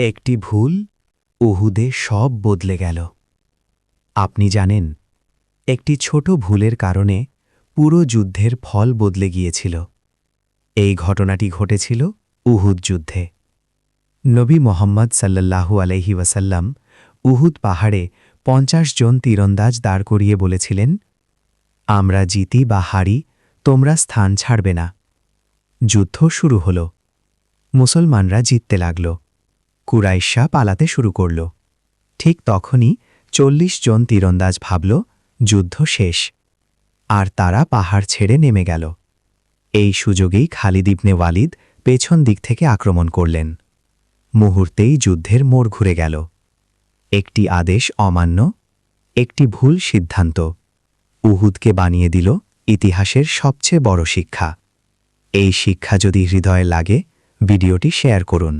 একটি ভুল উহুদে সব বদলে গেল। আপনি জানেন, একটি ছোট ভুলের কারণে পুরো যুদ্ধের ফল বদলে গিয়েছিল। এই ঘটনাটি ঘটেছিল উহুদ যুদ্ধে। নবী মোহাম্মদ সাল্লাল্লাহু আলহি ওয়াসাল্লাম উহুদ পাহাড়ে পঞ্চাশ জন তীরন্দাজ দাঁড় করিয়ে বলেছিলেন, আমরা জিতি বা হারি, তোমরা স্থান ছাড়বে না। যুদ্ধ শুরু হল। মুসলমানরা জিততে লাগল। কুরাইশা পালাতে শুরু করল। ঠিক তখনই চল্লিশ জন তীরন্দাজ ভাবল, যুদ্ধ শেষ। আর তারা পাহাড় ছেড়ে নেমে গেল। এই সুযোগেই খালিদ ইবনে ওয়ালিদ পেছন দিক থেকে আক্রমণ করলেন। মুহূর্তেই যুদ্ধের মোড় ঘুরে গেল। একটি আদেশ অমান্য, একটি ভুল সিদ্ধান্ত। উহুদকে বানিয়ে দিল ইতিহাসের সবচেয়ে বড় শিক্ষা। এই শিক্ষা যদি হৃদয়ে লাগে, ভিডিওটি শেয়ার করুন।